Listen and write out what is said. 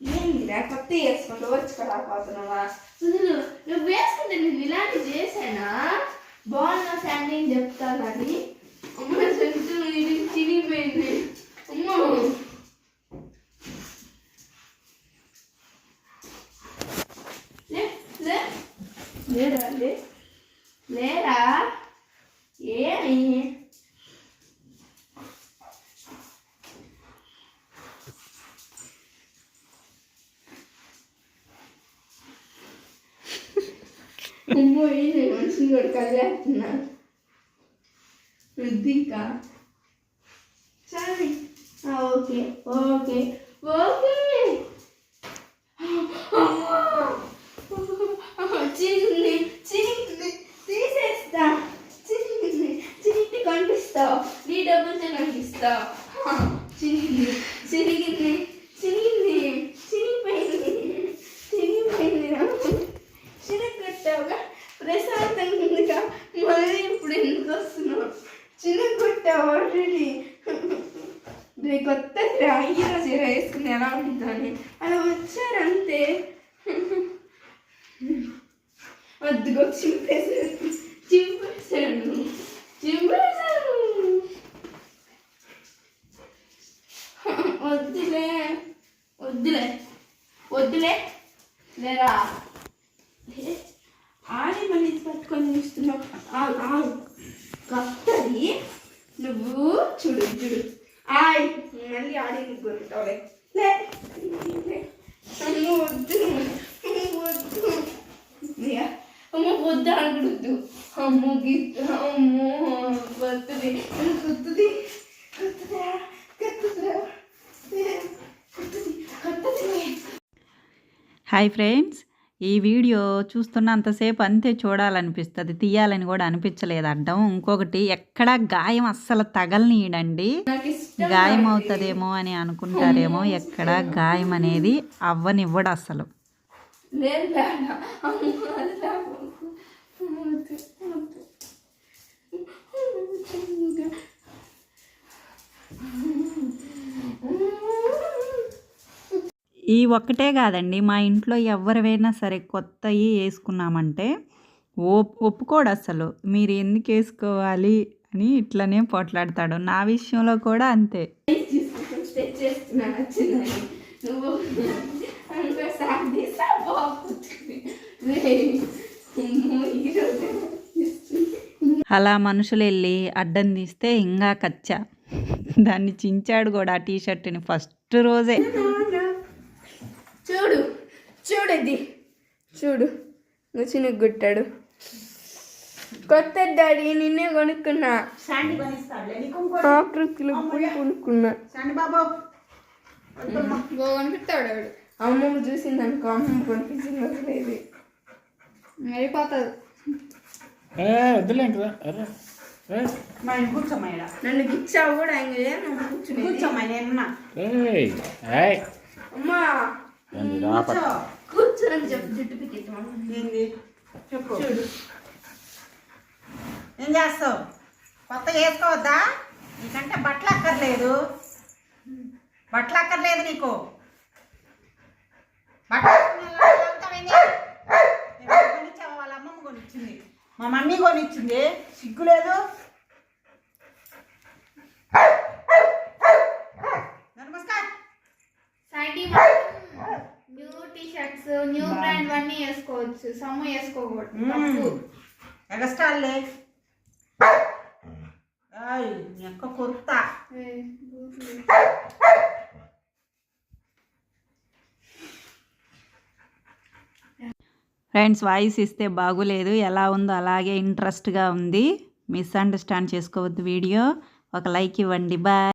ఏంటిరా కొత్త వేసుకుంటూ వచ్చుకోలేకపోతున్నావా సుధులు నువ్వు వేసుకుంటే నేను ఇలాంటి చేశానా? బాగున్నా శాండీ అని చెప్తా కానీ అమ్మ చెంచు ఇది చిరిగిపోయింది అమ్మో. లేరా లే. లేరా? ఏమి? పోయి నేను మనిషిని కూడా కలిగేస్తున్నా ఇంకా సరే ఓకే ఓకే ఓకే చిన్ని చిన్ని తీసేస్తా చిన్ని చిరిగి కనిపిస్తావు నీ డబ్బులు కనిపిస్తావు చిరిగింది చిరిగింది చిరిగిపోయింది చిరిగిపోయింది చిన్నగొట్టావుగా ప్రశాంతంగా మళ్ళీ ఇప్పుడు ఎందుకు వస్తున్నావు చిన్నగొట్టావు ఆల్రెడీ రే కొత్త హీరో చీర వేసుకుని ఎలా ఉంటుందని. అలా వచ్చారంతే. వద్దుగో చింపేసాను చింపేశాను చింపేశాను వద్దులే. వద్దులే. వద్దులే. లేరా? ఆడి మళ్ళీ పట్టుకొని చూస్తున్నావు. ఆగు ఆగు. కత్తది. నువ్వు చూడు చూడు. హాయ్. మళ్ళీ ఆడి నీకు కొరుకుతావులే లే వద్దు. అమ్మో వద్దు. అమ్మ అమ్మో వద్దు అనకూడదు. గీత అమ్మో వద్దుది కొత్తది హాయ్ ఫ్రెండ్స్. ఈ వీడియో చూస్తున్నంతసేపు అంతే చూడాలనిపిస్తుంది తీయాలని కూడా అనిపించలేదు అడ్డం ఇంకొకటి ఎక్కడ గాయం అస్సలు తగలనీయడండి. గాయం అవుతుందేమో అని అనుకుంటారేమో ఎక్కడ గాయం అనేది అవ్వనివ్వడు అసలు లేదు వేడ అమ్మో అది లేకపోతే వద్దు, వద్దు. ఈ ఒక్కటే కాదండి. మా ఇంట్లో ఎవరివైనా సరే కొత్తవి వేసుకున్నామంటే ఓ ఒప్పుకోడు అసలు. మీరు ఎందుకు వేసుకోవాలి అని ఇట్లనే పోట్లాడతాడు. నా విషయంలో కూడా అంతే. అలా మనుషులు వెళ్ళి అడ్డం తీస్తే ఇంకా కచ్చా. దాన్ని చించాడు కూడా ఆ టీషర్ట్ని ఫస్ట్ రోజే. చూడు చూడు ఇది చూడు నువ్వు చిన్నగా గుట్టాడు. కొత్త డాడీ నిన్నే కొనుక్కున్నా. ఆకృతిలో పోయి కొనుక్కున్నా. కొనిపిస్తాడు అమ్మమ్మ చూసింది అనుకో అమ్మమ్మ కొనిపించింది వదిలేదు అయిపోతుంది వద్దులే అరే కూర్చోమ్మా. నన్ను గిచ్చావు కూడా ఆయన నన్ను కూర్చుని కూర్చోమ్మా. అమ్మా కూర్చోని చెప్పు జుట్టు పికెట్ ఏంది? చెప్పు. ఏం చేస్తావు? కొత్త వేసుకోవద్దా? నీకంటే బట్టలు అక్కర్లేదు. బట్టలు అక్కర్లేదు నీకు. బట్టలు? వాళ్ళ అమ్మమ్మ కొనిచ్చింది. మా మమ్మీ కొనిచ్చింది. సిగ్గు లేదు? టీ షర్ట్స్ న్యూ బ్రాండ్ అన్నీ వేసుకోవచ్చు. సమ్ము వేసుకోకూడదు. ఎగస్టాల్లే యొక్క కొరుకుతా. ఫ్రెండ్స్ వాయిస్ ఇస్తే బాగులేదు. ఎలా ఉందో అలాగే ఇంట్రెస్ట్గా ఉంది. మిస్అండర్స్టాండ్ చేసుకోవద్దు వీడియో. ఒక లైక్ ఇవ్వండి. బాయ్